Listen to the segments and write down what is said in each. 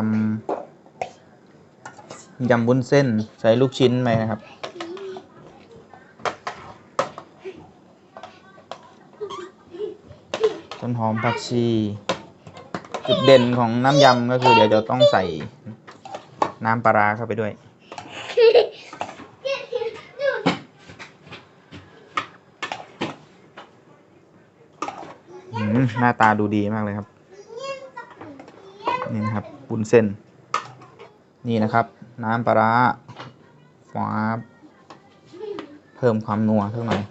ำยำบุ้นเส้นใส่ลูกชิ้นไปนะครับ ต้นหอมผักชี จุดเด่นของน้ำยำก็คือเดี๋ยวจะต้องใส่น้ำปลาร้าเข้าไปด้วยหน้าตาดูดีมากเลยครับ นี่นะครับ บุนเส้น นี่นะครับ น้ำปลาร้าฟ้าบเพิ่มความนัวเท่าหน่อย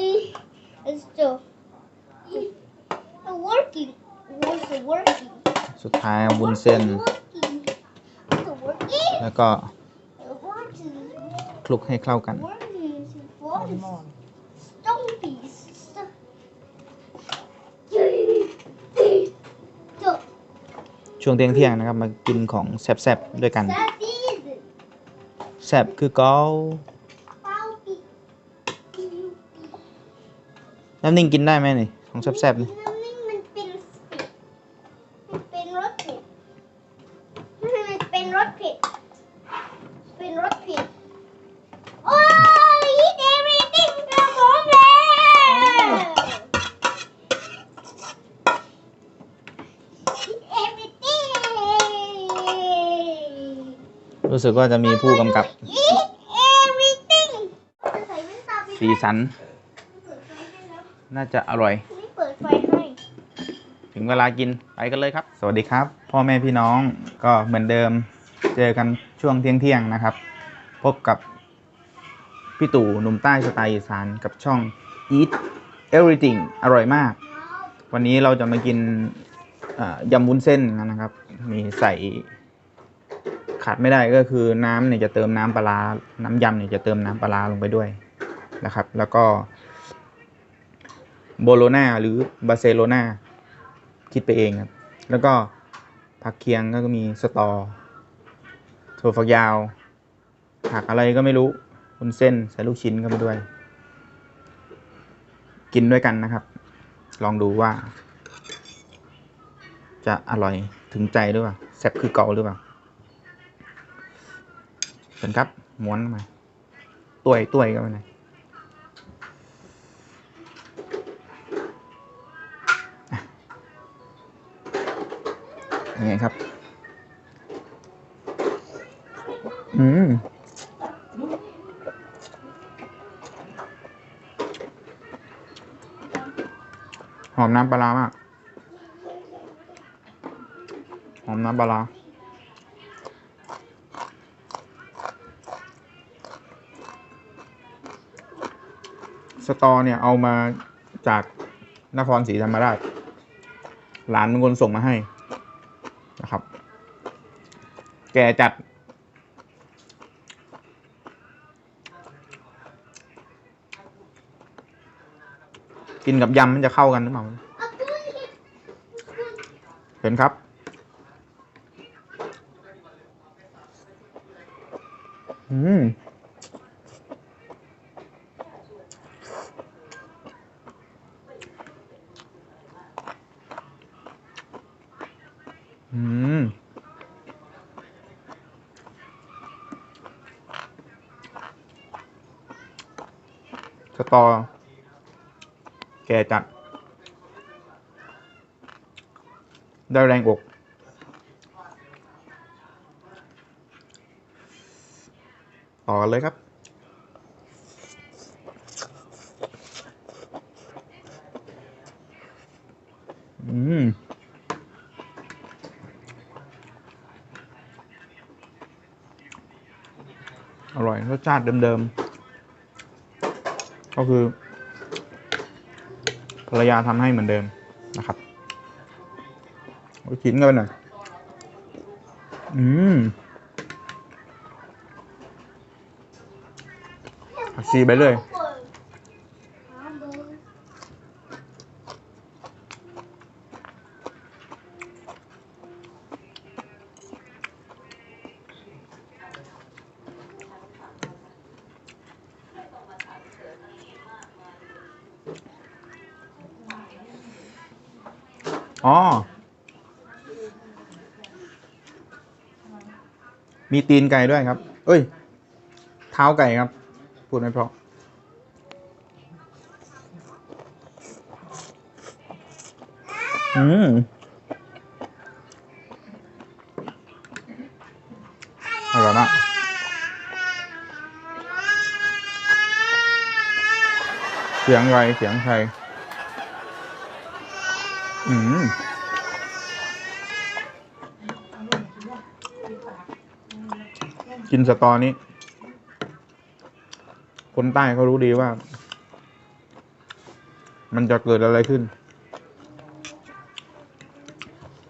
Eh, It's still it's working. It's working. สุดท้ายบุนเส้น It's working. It's working. แล้วก็ It's working. คลุกให้เข้ากัน ช่วงเที่ยงเที่ยงนะครับ มากินของแซ่บๆด้วยกัน แซ่บคือเกาน้ำนิ่งกินได้ไหมนี่ของแซ่บๆนี่น้ำนิ่งมันเป็นสปิดมันเป็นรสเผ็ดมันเป็นรสเผ็ด เป็นรสเผ็ด โอ้ย eat everything กระผมแล้ว eat everything รู้สึกว่าจะมีผู้กำกับ eat everything จะใส่แว่นตาไปสีสันเปิดไฟให้แล้วน่าจะอร่อยไม่เปิดไฟให้ถึงเวลากินไปกันเลยครับ สวัสดีครับ พ่อแม่พี่น้องก็เหมือนเดิมเจอกันช่วงเที่ยงเที่ยงๆนะครับ พบกับพี่ตู่หนุ่มใต้สไตล์อีสานกับช่อง Eat Everything อร่อยมาก วันนี้เราจะมากินเอ่อยำวุ้นเส้นกันนะครับ มีใส่ ขาดไม่ได้ก็คือน้ำเนี่ยจะเติมน้ำปลาน้ำยำเนี่ยจะเติมน้ำปลาลงไปด้วยนะครับ แล้วก็โบโลนาหรือบาร์เซโลนาคิดไปเองครับ แล้วก็ผักเคียงก็มีสตอถั่วฝักยาว ผักอะไรก็ไม่รู้คุนเส้นใส่ลูกชิ้นเข้าไปด้วย กินด้วยกันนะครับ ลองดูว่า จะอร่อยถึงใจหรือเปล่าแซ่บคือเก่าหรือเปล่า เป็นครับม้วนเข้ามาต้วต้วยเข้าไปหน่อยยังไงครับ อืมหอมน้ำปลารามาก หอมน้ำปลา ตอเนี่ยเอามาจากนครศรีธรรมราช หลานเป็นคนส่งมาให้นะครับ แกจัด กินกับยำมันจะเข้ากันหรือเปล่าเห็นครับอืม อืม สตอแกจัด ได้แรงอก ต่อเลยครับ อืมอร่อยรสชาติเดิมๆ ก็คือ ภรรยาทำให้เหมือนเดิมนะครับชิ้นกันหน่อยอืมผักชีไปเลย มีตีนไก่ด้วยครับ เอ้ย เท้าไก่ครับ พูดไม่เพราะอืมอร่อยมากเสียงไรเสียงใครอืม กินสตอนี้ คนใต้เขารู้ดีว่า มันจะเกิดอะไรขึ้น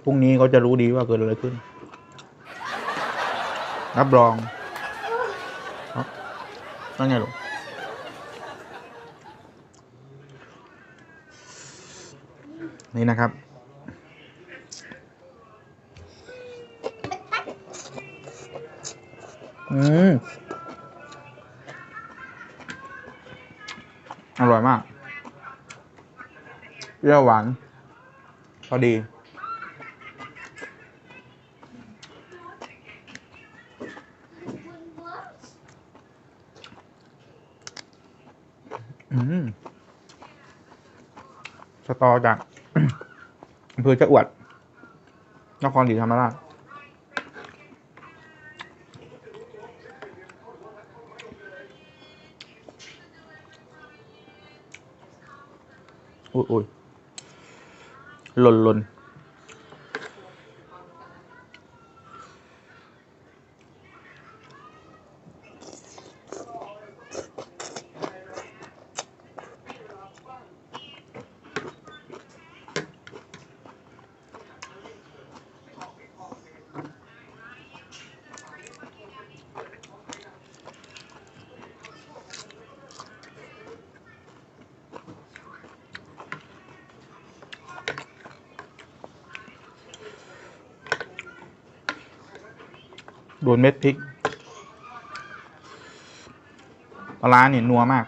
พรุ่งนี้เขาจะรู้ดีว่าเกิดอะไรขึ้น รับรองนั่นไงลูกนี่นะครับ อืม อร่อยมากเปรี้ยวหวาน พอดี อืม สตอจากอำเภอจะอวด นครศรีธรรมราช อุ้ยอุ้ยหล่นหล่น โดนเม็ดพริกปลาร้าเนี่ยนัวมาก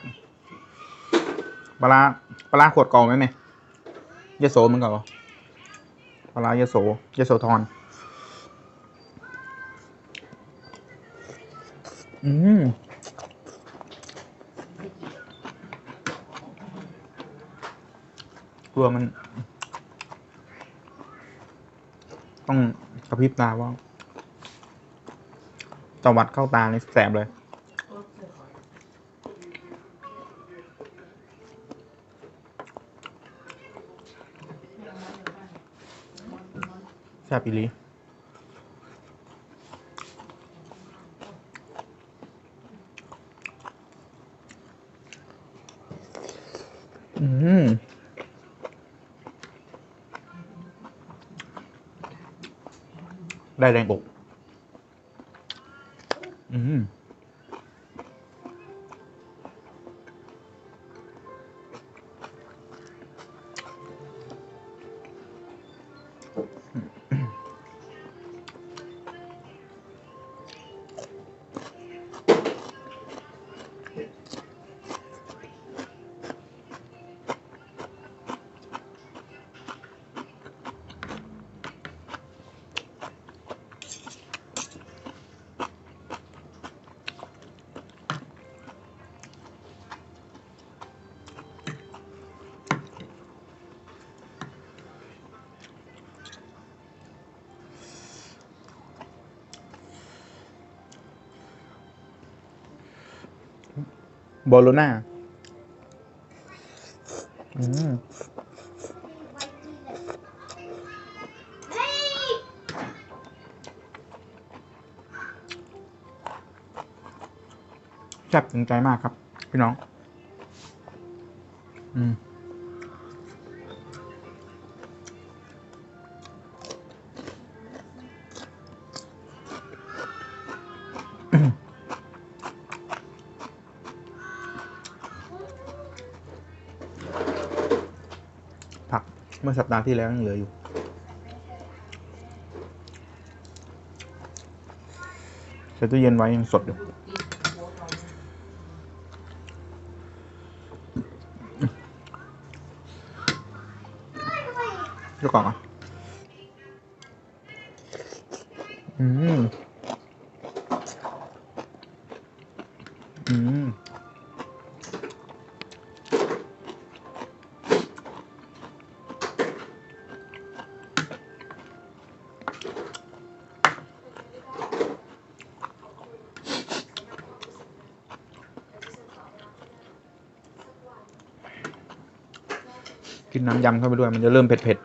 ปลาปลาร้าขวดเก่าไหมแม่ยโสมันเก่าเหรอปลาร้ายโสยโสธรอืมกลัวมัน ต้องกระพริบตาว่า ตวัดเข้าตาเลยแสบเลยแซ่บอีลีอืมได้แรงอก โบโลนาอืมเฮ้ยแซ่บถึงใจมากครับ พี่น้อง อืม เมื่อสัปดาห์ที่แล้วยังเหลืออยู่ ใส่ตู้เย็นไว้ยังสดอยู่เดี๋ยวก่อนอะอืม กินน้ำยำเข้าไปด้วยมันจะเริ่มเผ็ด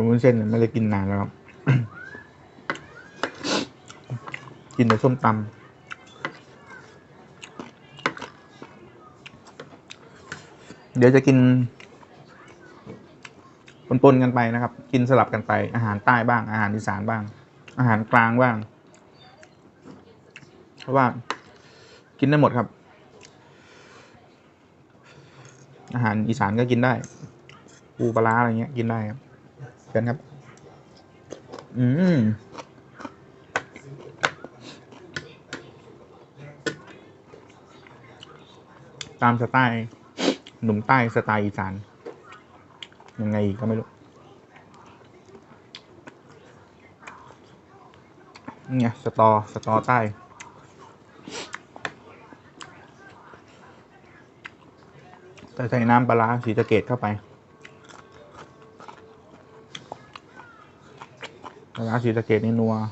ยำวุ้นเส้นเนี่ยไม่ได้กินนานแล้วครับกินแต่ส้มตำเดี๋ยวจะกินปนๆกันไปนะครับ กินสลับกันไป อาหารใต้บ้าง อาหารอีสานบ้าง อาหารกลางบ้าง เพราะว่ากินได้หมดครับ อาหารอีสานก็กินได้ ปูปลาร้าอะไรเงี้ยกินได้ครับ เชิญครับ อืมตามสไตล์หนุ่มใต้สไตล์อีสานยังไงก็ไม่รู้เนี่ยสตอ สตอใต้ใส่ใส่น้ำปลาร้าสีสะเกตเข้าไป ปลาร้าสีสะ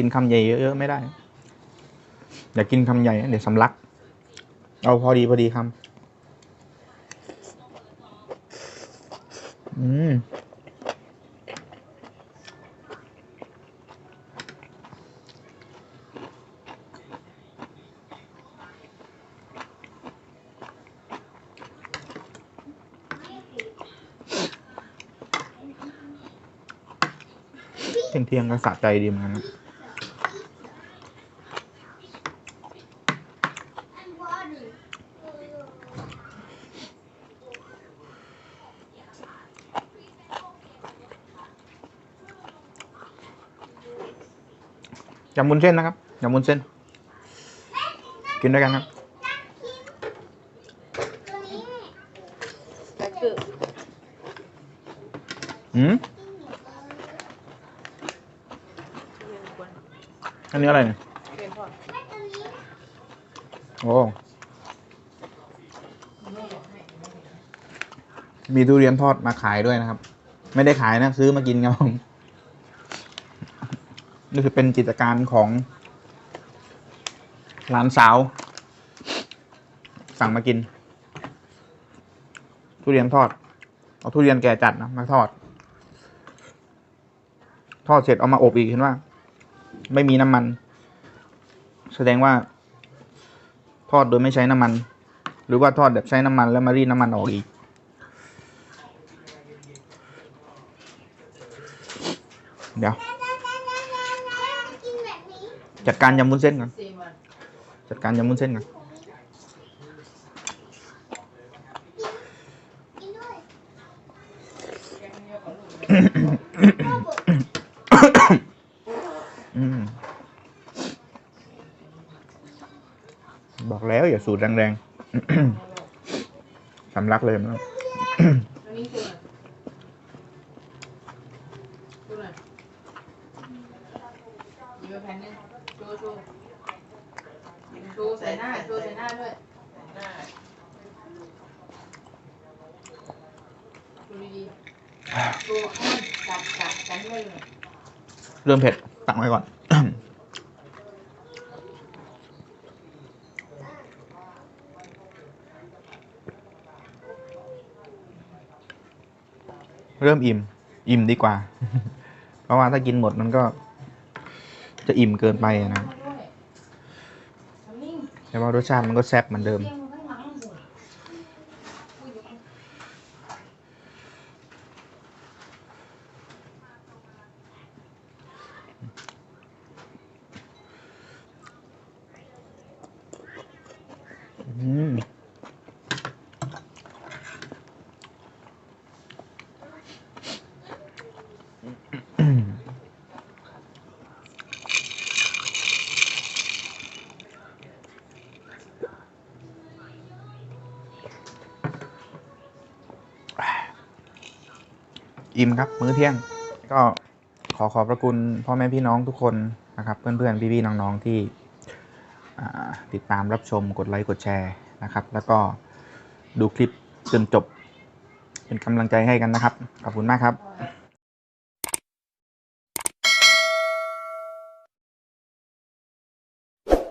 กินคำใหญ่เยอะๆไม่ได้ อย่ากินคำใหญ่เดี๋ยวสำลัก เอาพอดีพอดีคำอืมเที่ยงเที่ยงๆก็สะใจดีเหมือนกัน ยำมุนเส้นนะครับยำมุนเส้น กินด้วยกันครับตัวนี้แต่คืออืมเรียนควรอันนี้อะไรเนี่ยเรียนพ่อโอ้มีทุเรียนทอดมาขายด้วยนะครับ ไม่ได้ขายนะ ซื้อมากินครับผม นี่คือเป็นกิจการของหลานสาว สั่งมากิน ทุเรียนทอด เอาทุเรียนแก่จัดนะมาทอด ทอดเสร็จเอามาอบอีกเห็นว่า ไม่มีน้ำมัน แสดงว่า ทอดโดยไม่ใช้น้ำมัน หรือว่าทอดแบบใช้น้ำมันแล้วมารีดน้ำมันออกอีกเดี๋ยว จัดการยำมุ้นเส้นก่อนสี่วันจัดการยำมุ้นเส้นก่อนกินด้วยแกงเยอะกว่าลูกพ่อบอกอืมบอกแล้วอย่าสูดแรงๆสำลักเลยมั้ง อันนี้คือดูหน่อยแผ่นหนึงโชว์โชว์โชว์ใส่หน้าโชว์ใส่หน้าด้วยดูดีๆชว์ให้จับจับจับให้เลยเริ่มเผ็ดตักไว้ก่อน เริ่มอิ่ม อิ่มดีกว่า เพราะว่าถ้ากินหมดมันก็ จะอิ่มเกินไปอะนะด้วยทำนิ่งแต่ว่ารสชาติมันก็แซ่บเหมือนเดิม เตียงมาข้างหลังสิอุ้ยเดี๋ยวก่อน อืม อิ่มครับ มื้อเที่ยง ก็ขอขอบพระคุณพ่อแม่พี่น้องทุกคนนะครับ เพื่อนๆพี่ๆน้องๆที่ติดตามรับชมกดไลค์กดแชร์นะครับ แล้วก็ดูคลิปจนจบ เป็นกำลังใจให้กันนะครับ ขอบคุณมากครับ